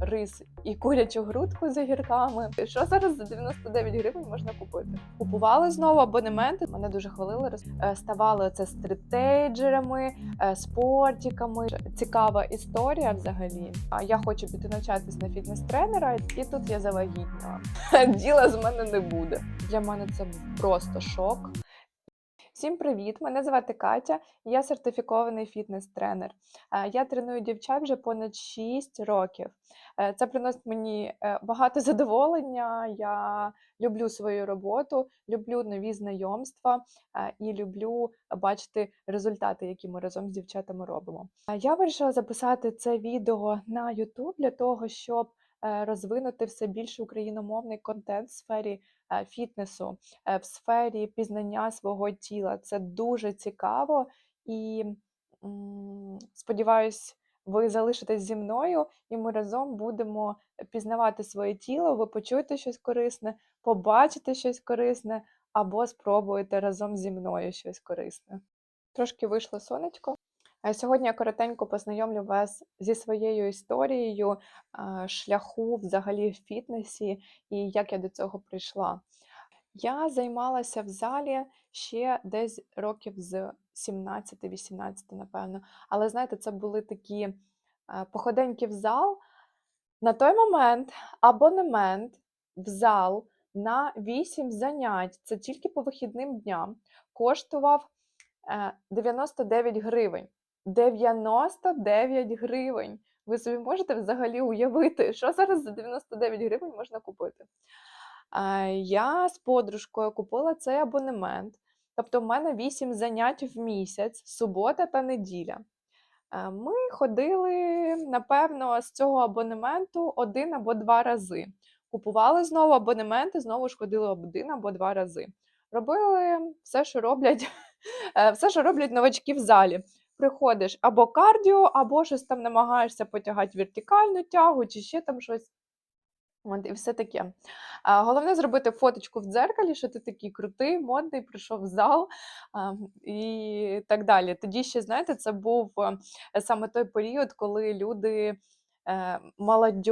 Рис і курячу грудку з огірками. Що зараз за 99 гривень можна купити? Купували знову абонементи. Мене дуже хвалили. е, Ставали це стрітейджерами, е, спортиками. Цікава історія взагалі. А я хочу піти навчатись на фітнес-тренера, і тут я завагітніла. Діла з мене не буде. Для мене це був просто шок. Всім привіт! Мене звати Катя, я сертифікований фітнес-тренер. Е, Я треную дівчат вже понад 6 років. Е, Це приносить мені е, багато задоволення. Я люблю свою роботу, люблю нові знайомства і люблю бачити результати, які ми разом з дівчатами робимо. Я вирішила записати це відео на YouTube для того, щоб розвинути все більше україномовний контент в сфері фітнесу, е, в сфері пізнання свого тіла. Це дуже цікаво і сподіваюсь, ви залишитесь зі мною, і ми разом будемо пізнавати своє тіло. Ви почуєте щось корисне, побачите щось корисне, або спробуєте разом зі мною щось корисне. Трошки вийшло сонечко. А Сьогодні я коротенько познайомлю вас зі своєю історією шляху взагалі в фітнесі і як я до цього прийшла. Я займалася в залі ще десь років з 17-18, напевно. Але знаєте, це були такі е, походеньки в зал. На той момент абонемент в зал на 8 занять, це тільки по вихідним дням, коштував е, 99 гривень. 99 гривень. Ви собі можете взагалі уявити, що зараз за 99 гривень можна купити. Я з подружкою купила цей абонемент. Тобто, в мене 8 занять в місяць, субота та неділя. Ми ходили, напевно, з цього абонементу один або два рази. Купували знову абонементи, знову ж ходили один або два рази. Робили все, що роблять, е, все, що роблять новачки в залі. Приходиш або кардіо, або щось там намагаєшся потягати вертикальну тягу, чи ще там щось. От, і все таке. А, головне зробити фоточку в дзеркалі, що ти такий крутий, модний, прийшов в зал а, і так далі. Тоді ще, знаєте, це був е, саме той період, коли люди, молодь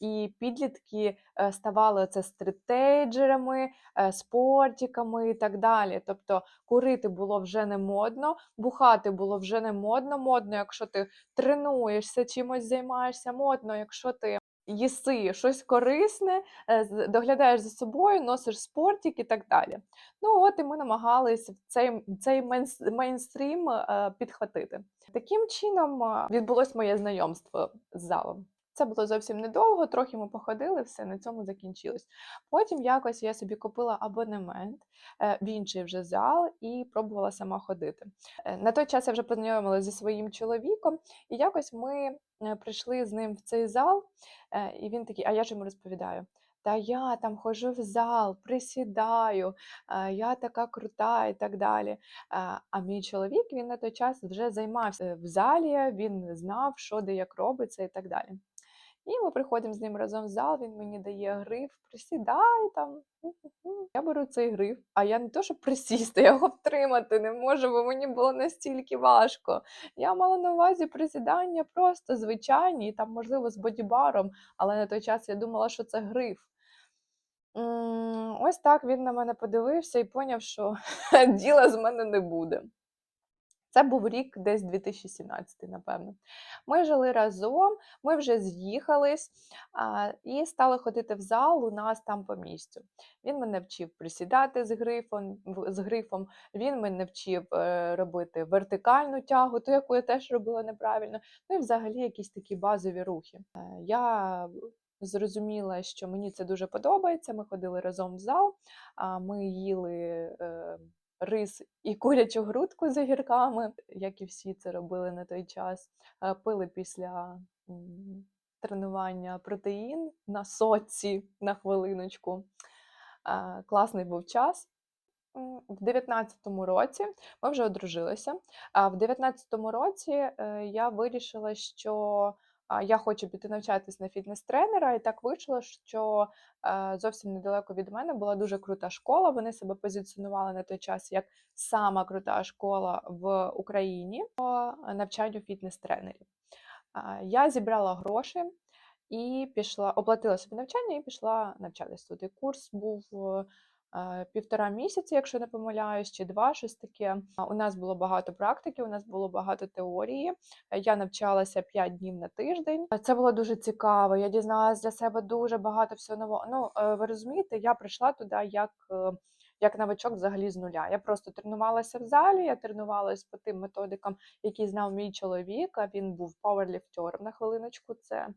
і підлітки е, ставали це стрітейджерами, е, спортиками і так далі. Тобто курити було вже не модно, бухати було вже не модно. Модно, якщо ти тренуєшся, чимось займаєшся, модно, якщо ти їси щось корисне, е, доглядаєш за собою, носиш спортик і так далі. Ну от і ми намагалися цей, цей мейнс- мейнстрім е, підхватити. Таким чином е, відбулось моє знайомство з залом. Це було зовсім недовго, трохи ми походили, все на цьому закінчилось. Потім якось я собі купила абонемент е, в інший вже зал і пробувала сама ходити. Е, На той час я вже познайомилася зі своїм чоловіком, і якось ми е, прийшли з ним в цей зал, і він такий, а я ж йому розповідаю. Та я там ходжу в зал, присідаю, я така крута і так далі. А мій чоловік він на той час вже займався в залі, він знав, що де як робиться і так далі. І ми приходимо з ним разом в зал, він мені дає гриф, присідай там. Я беру цей гриф, а я не то, щоб присісти, я його втримати не можу, бо мені було настільки важко. Я мала на увазі присідання просто звичайні, там, можливо, з бодібаром, але на той час я думала, що це гриф. Ось так він на мене подивився і поняв, що діла з мене не буде. Це був рік десь 2017, напевно. Ми жили разом, ми вже з'їхались і стали ходити в зал у нас там по місцю. Він мене вчив присідати з грифом, з грифом. він мене вчив е, робити вертикальну тягу, ту, яку я теж робила неправильно. Ну і взагалі якісь такі базові рухи. Е, Я зрозуміла, що мені це дуже подобається. Ми ходили разом в зал, а ми їли. Рис і курячу грудку з огірками, як і всі це робили на той час. Е, Пили після тренування протеїн на соці на хвилиночку. Е, Класний був час. В 19-му році ми вже одружилися. А в 19-му році е, я вирішила, що я хочу піти навчатись на фітнес-тренера, і так вийшло, що е, зовсім недалеко від мене була дуже крута школа. Вони себе позиціонували на той час як сама крута школа в Україні по навчанню фітнес-тренерів. Я зібрала гроші і пішла, оплатила собі навчання і пішла навчатись туди. Курс був е, півтора місяці, якщо не помиляюсь, чи два, щось таке. У нас було багато практики, у нас було багато теорії. Е, Я навчалася 5 днів на тиждень. Е, Це було дуже цікаво. Я дізналася для себе дуже багато всього нового. Ну, е, ви розумієте, я прийшла туди як. е, Як новачок взагалі з нуля. Я просто тренувалася в залі, я тренувалася по тим методикам, які знав мій чоловік. а Він був пауерліфтером на хвилиночку. Це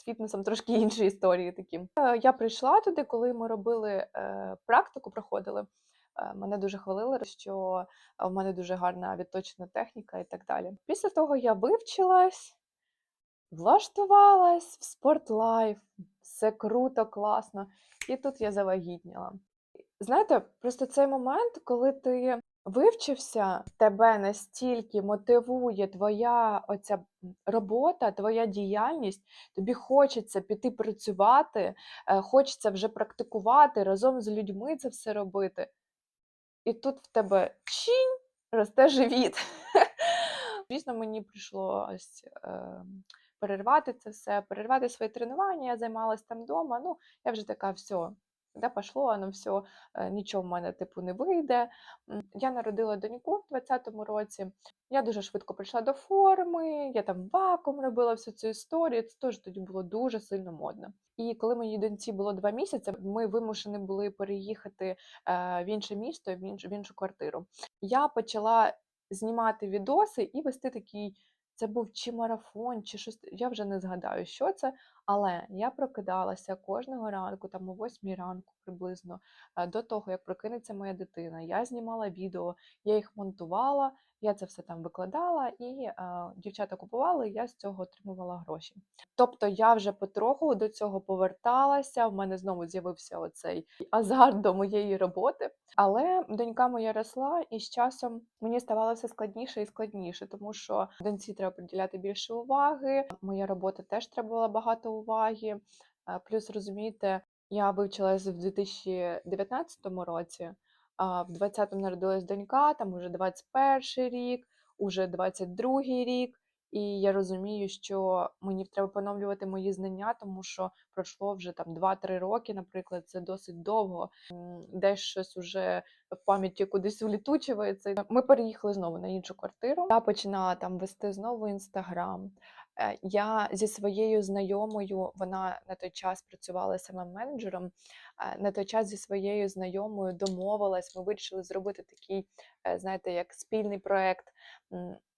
з фітнесом трошки інші історії такі. Е, Я прийшла туди, коли ми робили е, практику, проходили. Е, Мене дуже хвалили, що в мене дуже гарна відточена техніка і так далі. Після того я вивчилась, влаштувалась в спортлайф, все круто, класно. І тут я завагітніла. Знаєте, просто цей момент, коли ти вивчився, тебе настільки мотивує твоя оця робота, твоя діяльність, тобі хочеться піти працювати, е, хочеться вже практикувати разом з людьми це все робити. І тут в тебе чинь росте живіт. Звісно, мені прийшлось е, перервати це все, перервати свої тренування. Я займалась там вдома. Ну, я вже така, все, де пошло, воно все, нічого в мене типу не вийде. Я народила доньку в 20-му році. Я дуже швидко прийшла до форми, я там вакуум робила всю цю історію. Це теж тоді було дуже сильно модно. І коли моїй доньці було два місяці, ми вимушені були переїхати е, в інше місто, в іншу, в іншу квартиру. Я почала знімати відоси і вести такий. Це був чи марафон, чи щось. Я вже не згадаю, що це. Але я прокидалася кожного ранку, там о 8 ранку приблизно, е, до того, як прокинеться моя дитина. Я знімала відео, я їх монтувала, я це все там викладала, і е, дівчата купували, і я з цього отримувала гроші. Тобто я вже потроху до цього поверталася. В мене знову з'явився оцей азарт до моєї роботи. Але донька моя росла, і з часом мені ставало все складніше і складніше, тому що доньці треба приділяти більше уваги. Моя робота теж требувала багато уваги. Е, Плюс, розумієте, я вивчилась в 2019 році, а в 20-му народилась донька, там уже 21 рік, уже 22 рік. І я розумію, що мені треба поновлювати мої знання, тому що пройшло вже там 2-3 роки, наприклад, це досить довго. Десь щось уже в пам'яті кудись влітучується. Ми переїхали знову на іншу квартиру. Я починала там вести знову інстаграм. Е, Я зі своєю знайомою, вона на той час працювала самим менеджером. е, На той час зі своєю знайомою домовилась. Ми вирішили зробити такий, е, знаєте, як спільний проект.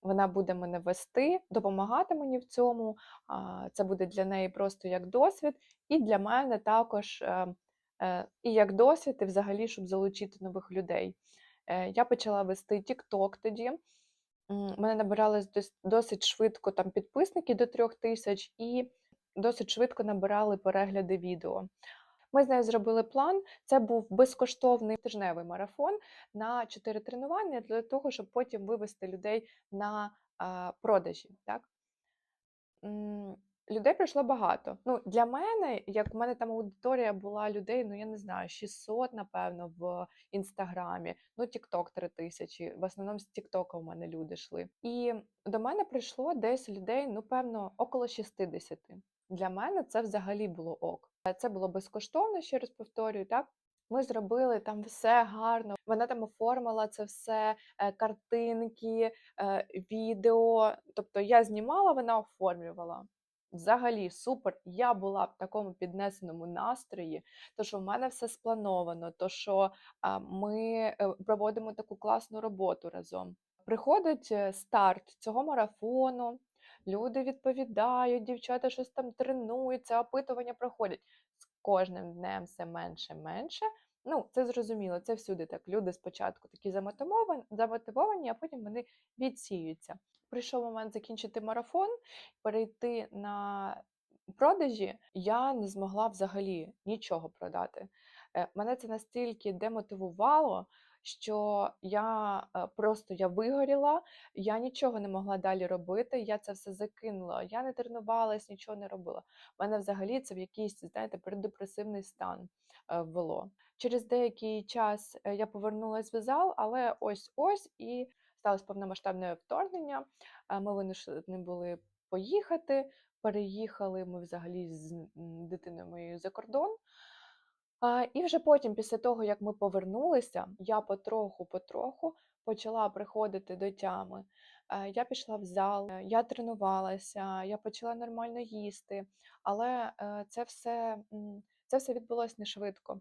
Вона буде мене вести, допомагати мені в цьому. Це буде для неї просто як досвід, і для мене також і як досвід, і взагалі, щоб залучити нових людей. Я почала вести TikTok тоді. Мене набирали досить швидко там підписники до трьох тисяч, і досить швидко набирали перегляди відео. Ми з нею зробили план. Це був безкоштовний тижневий марафон на 4 тренування для того, щоб потім вивести людей на продажі. Так? Людей прийшло багато. Ну, для мене, як в мене там аудиторія була людей, ну я не знаю, 600, напевно, в інстаграмі, ну TikTok 3000, в основному з TikTok у мене люди йшли. І до мене прийшло десь людей, ну, певно, около 60. Для мене це взагалі було ок. Це було безкоштовно, ще раз повторюю, так? Ми зробили там все гарно. Вона там оформила це все, е, картинки, е, відео. Тобто я знімала, вона оформлювала. Взагалі супер. Я була в такому піднесеному настрої, то що в мене все сплановано, то що ми е, проводимо таку класну роботу разом. Приходить е, старт цього марафону, люди відповідають, дівчата щось там тренуються, опитування проходять. З кожним днем все менше менше. Ну, це зрозуміло, це всюди так. Люди спочатку такі замотивовані, а потім вони відсіюються. Прийшов момент закінчити марафон, перейти на продажі, я не змогла взагалі нічого продати. Е, Мене це настільки демотивувало, що я е, просто я вигоріла, я нічого не могла далі робити. Я це все закинула. Я не тренувалась, нічого не робила. У мене взагалі це в якийсь, знаєте, переддепресивний стан е, ввело. Через деякий час е, я повернулася в зал, але ось ось і сталося повномасштабне вторгнення. Ми вимушені були поїхати. Переїхали ми взагалі з дитиною моєю за кордон. І вже потім, після того, як ми повернулися, я потроху-потроху почала приходити до тями. Е, Я пішла в зал, е, я тренувалася, я почала нормально їсти, але е, це все, це все відбулося не швидко,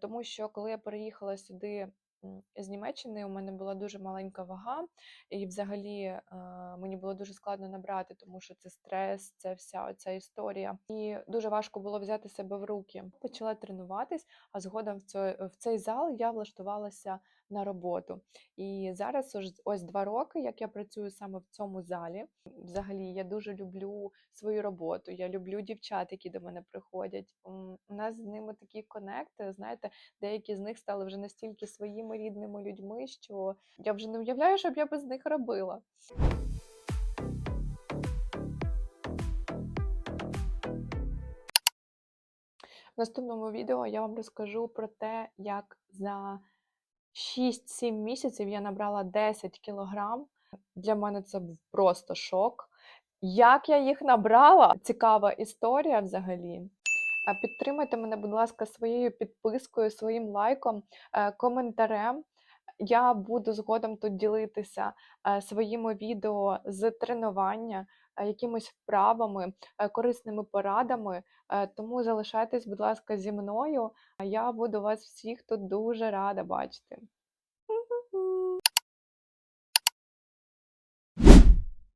тому що коли я переїхала сюди з Німеччини, у мене була дуже маленька вага, і взагалі е, мені було дуже складно набрати, тому що це стрес, це вся ця історія. І дуже важко було взяти себе в руки. Почала тренуватись, а згодом в цей, в цей зал я влаштувалася на роботу. І зараз ось, ось два роки, як я працюю саме в цьому залі. Взагалі, я дуже люблю свою роботу. Я люблю дівчат, які до мене приходять. У нас з ними такі конекти. Знаєте, деякі з них стали вже настільки своїми рідними людьми, що я вже не уявляю, що б я без них робила. В наступному відео я вам розкажу про те, як за 6-7 місяців я набрала 10 кілограм. Для мене це був просто шок. Як я їх набрала? Цікава історія взагалі. Підтримайте мене, будь ласка, своєю підпискою, своїм лайком, е, коментарем. Я буду згодом тут ділитися е, своїми відео з тренування, е, якимись вправами, корисними порадами. Тому залишайтесь, будь ласка, зі мною. Я буду вас всіх тут дуже рада бачити.